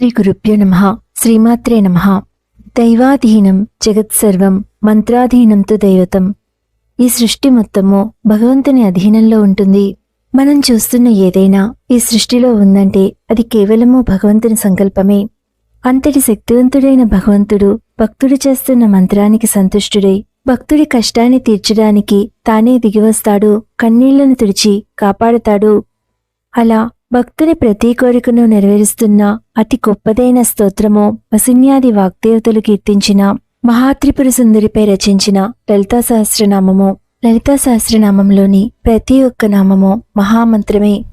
శ్రీ గురుభ్యో నమ శ్రీమాత్రే నమ దైవాధీనం జగత్సర్వం మంత్రాధీనంతో దైవతం ఈ సృష్టి మొత్తము భగవంతుని అధీనంలో ఉంటుంది. మనం చూస్తున్న ఏదైనా ఈ సృష్టిలో ఉందంటే అది కేవలము భగవంతుని సంకల్పమే. అంతటి శక్తివంతుడైన భగవంతుడు భక్తుడు చేస్తున్న మంత్రానికి సంతుష్టుడై భక్తుడి కష్టాన్ని తీర్చడానికి తానే దిగివస్తాడు కన్నీళ్ళను తుడిచి కాపాడతాడు. అలా భక్తుని ప్రతి కోరికను నెరవేరుస్తున్న అతి గొప్పదైన స్తోత్రము వసిన్యాది వాగ్దేవతలు కీర్తించిన మహాత్రిపుర సుందరిపై రచించిన లలితా సహస్రనామము. లలితా సహస్రనామంలోని ప్రతి ఒక్క నామము మహామంత్రమే.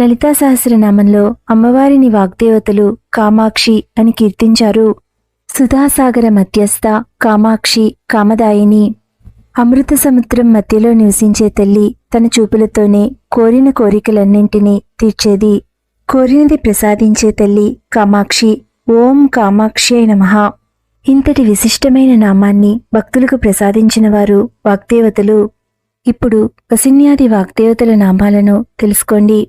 లలితా సహస్రనామంలో అమ్మవారిని వాగ్దేవతలు కామాక్షి అని కీర్తించారు. సుధాసాగర మధ్యస్థ కామాక్షి కామదాయిని అమృత సముద్రం మధ్యలో నివసించే తల్లి తన చూపులతోనే కోరిన కోరికలన్నింటినీ తీర్చేది. కోరినది ప్రసాదించే తల్లి కామాక్షి. ఓం కామాక్షి నమః. ఇంతటి విశిష్టమైన నామాన్ని భక్తులకు ప్రసాదించిన వారు వాగ్దేవతలు. ఇప్పుడు వసిన్యాది వాగ్దేవతల నామాలను తెలుసుకోండి.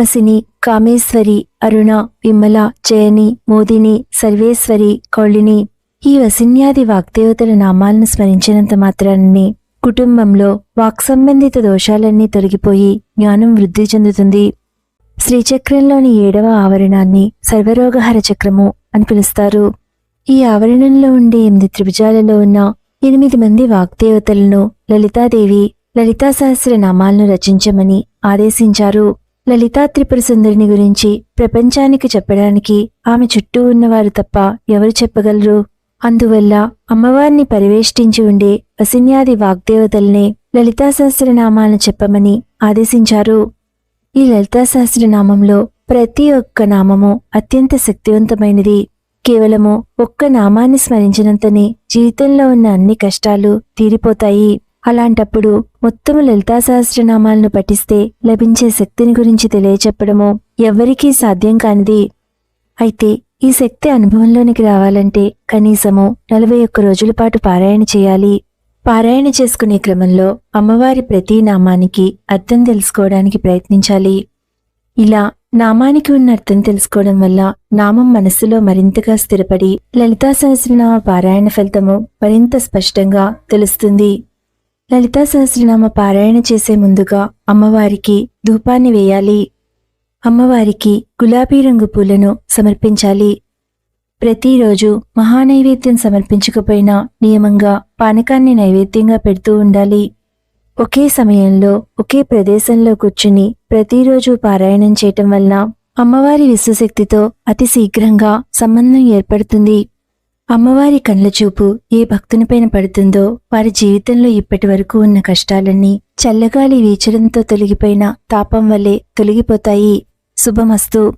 వసిని కామేశ్వరి అరుణ విమల జయని మోదిని సర్వేశ్వరి కౌళిని ఈ వసిన్యాది వాగ్దేవతల నామాలను స్మరించినంత మాత్రాన్ని కుటుంబంలో వాక్ సంబంధిత దోషాలన్నీ తొలగిపోయి జ్ఞానం వృద్ధి చెందుతుంది. శ్రీచక్రంలోని ఏడవ ఆవరణాన్ని సర్వరోగహర చక్రము అని పిలుస్తారు. ఈ ఆవరణంలో ఉండే ఎనిమిది త్రిభుజాలలో ఉన్న ఎనిమిది మంది వాగ్దేవతలను లలితాదేవి లలితా సహస్ర నామాలను రచించమని ఆదేశించారు. లలితా త్రిపుర సుందరిని గురించి ప్రపంచానికి చెప్పడానికి ఆమె చుట్టూ ఉన్నవారు తప్ప ఎవరు చెప్పగలరు? అందువల్ల అమ్మవారిని పరివేష్టించి ఉండే వసిన్యాది వాగ్దేవతల్నే లలితా సహస్రనామాలను చెప్పమని ఆదేశించారు. ఈ లలితా సహస్రనామంలో ప్రతి ఒక్క నామము అత్యంత శక్తివంతమైనది. కేవలము ఒక్క నామాన్ని స్మరించినంతనే జీవితంలో ఉన్న అన్ని కష్టాలు తీరిపోతాయి. అలాంటప్పుడు మొత్తము లలితా సహస్రనామాలను పఠిస్తే లభించే శక్తిని గురించి తెలియచెప్పడము ఎవ్వరికీ సాధ్యం కానిది. అయితే ఈ శక్తి అనుభవంలోనికి రావాలంటే కనీసము నలభై ఒక్క రోజుల పాటు పారాయణ చేయాలి. పారాయణ చేసుకునే క్రమంలో అమ్మవారి ప్రతి నామానికి అర్థం తెలుసుకోవడానికి ప్రయత్నించాలి. ఇలా నామానికి ఉన్న అర్థం తెలుసుకోవడం వల్ల నామం మనస్సులో మరింతగా స్థిరపడి లలితా సహస్రనామ పారాయణ ఫలితము మరింత స్పష్టంగా తెలుస్తుంది. లలితా సహస్రనామ పారాయణ చేసే ముందుగా అమ్మవారికి ధూపాన్ని వేయాలి. అమ్మవారికి గులాబీ రంగు పూలను సమర్పించాలి. ప్రతిరోజు మహానైవేద్యం సమర్పించకపోయినా నియమంగా పానకాన్ని నైవేద్యంగా పెడుతూ ఉండాలి. ఒకే సమయంలో ఒకే ప్రదేశంలో కూర్చుని ప్రతిరోజు పారాయణం చేయటం వలన అమ్మవారి విశ్వశక్తితో అతి శీఘ్రంగా సంబంధం ఏర్పడుతుంది. అమ్మవారి కళ్ళ చూపు ఏ భక్తునిపైన పడుతుందో వారి జీవితంలో ఇప్పటి వరకు ఉన్న కష్టాలన్నీ చల్లగాలి వీచడంతో తొలగిపోయిన తాపం వల్లే తొలగిపోతాయి. శుభమస్తు.